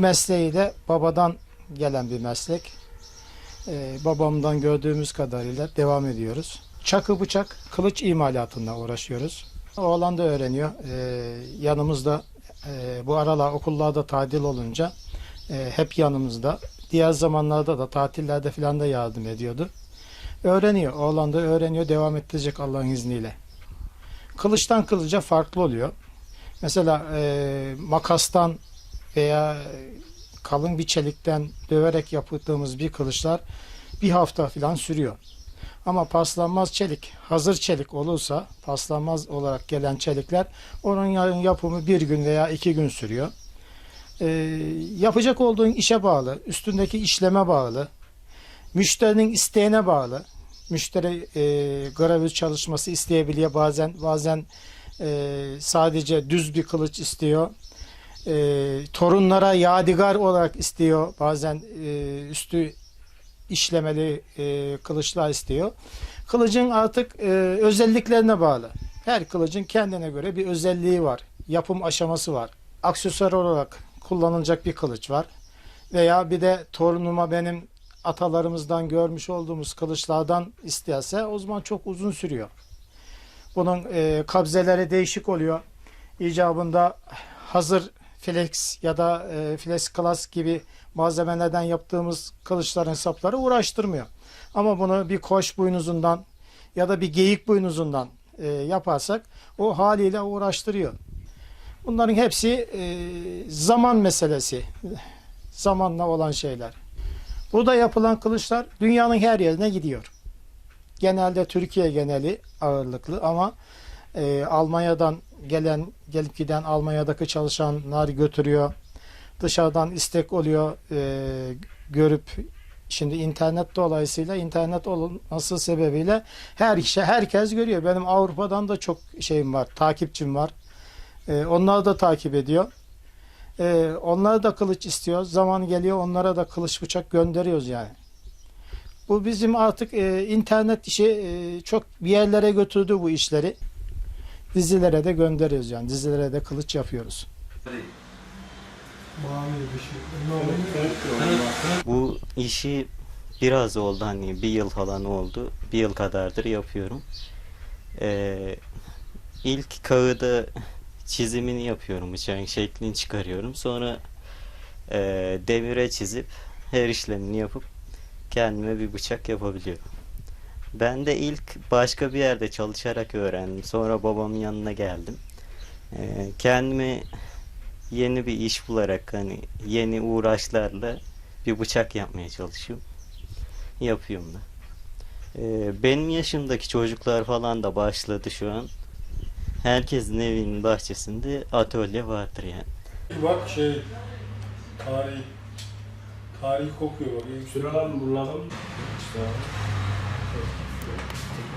mesleği de babadan gelen bir meslek. Ee, babamdan gördüğümüz kadarıyla devam ediyoruz. Çakı bıçak, kılıç imalatında uğraşıyoruz. Oğlan da öğreniyor. Ee, yanımızda e, bu aralar okullarda tadil olunca e, hep yanımızda. Diğer zamanlarda da tatillerde falan da yardım ediyordu. Öğreniyor. Oğlan da öğreniyor. Devam ettirecek Allah'ın izniyle. Kılıçtan kılıca farklı oluyor. Mesela e, makastan veya kalın bir çelikten döverek yaptığımız bir kılıçlar bir hafta falan sürüyor. Ama paslanmaz çelik, hazır çelik olursa paslanmaz olarak gelen çelikler onun ya- yapımı bir gün veya iki gün sürüyor. Ee, yapacak olduğun işe bağlı, üstündeki işleme bağlı, müşterinin isteğine bağlı. Müşteri e, gravür çalışması isteyebiliyor bazen, bazen e, sadece düz bir kılıç istiyor. E, torunlara yadigar olarak istiyor. Bazen e, üstü işlemeli e, kılıçlar istiyor. Kılıcın artık e, özelliklerine bağlı. Her kılıcın kendine göre bir özelliği var. Yapım aşaması var. Aksesuar olarak kullanılacak bir kılıç var. Veya bir de torunuma benim atalarımızdan görmüş olduğumuz kılıçlardan isterse o zaman çok uzun sürüyor. Bunun e, kabzeleri değişik oluyor. İcabında hazır flex ya da e, flex class gibi malzemelerden yaptığımız kılıçların sapları uğraştırmıyor. Ama bunu bir koç boynuzundan ya da bir geyik boynuzundan e, yaparsak o haliyle uğraştırıyor. Bunların hepsi e, zaman meselesi. Zamanla olan şeyler. Burada yapılan kılıçlar dünyanın her yerine gidiyor. Genelde Türkiye geneli ağırlıklı ama e, Almanya'dan gelen gelip giden Almanya'daki çalışanlar götürüyor. Dışarıdan istek oluyor e, görüp şimdi internet dolayısıyla internet olması sebebiyle her işe herkes görüyor. Benim Avrupa'dan da çok şeyim var, takipçim var. E, onlar da takip ediyor. E, onlar da kılıç istiyor. Zaman geliyor onlara da kılıç bıçak gönderiyoruz yani. Bu bizim artık e, internet işi e, çok bir yerlere götürdü bu işleri. Dizilere de gönderiyoruz yani. Dizilere de kılıç yapıyoruz. Bu işi biraz oldu hani bir yıl falan oldu. Bir yıl kadardır yapıyorum. Ee, ilk kağıda çizimini yapıyorum. Bıçağın şeklini çıkarıyorum. Sonra e, demire çizip her işlemini yapıp kendime bir bıçak yapabiliyorum. Ben de ilk başka bir yerde çalışarak öğrendim. Sonra babamın yanına geldim. Ee, kendime yeni bir iş bularak hani yeni uğraşlarla bir bıçak yapmaya çalışıyorum. Yapıyorum da. Ee, benim yaşımdaki çocuklar falan da başladı şu an. Herkesin evinin bahçesinde atölye vardır yani. Bak şey tarih tarih kokuyor bak. Şuradan buradan işte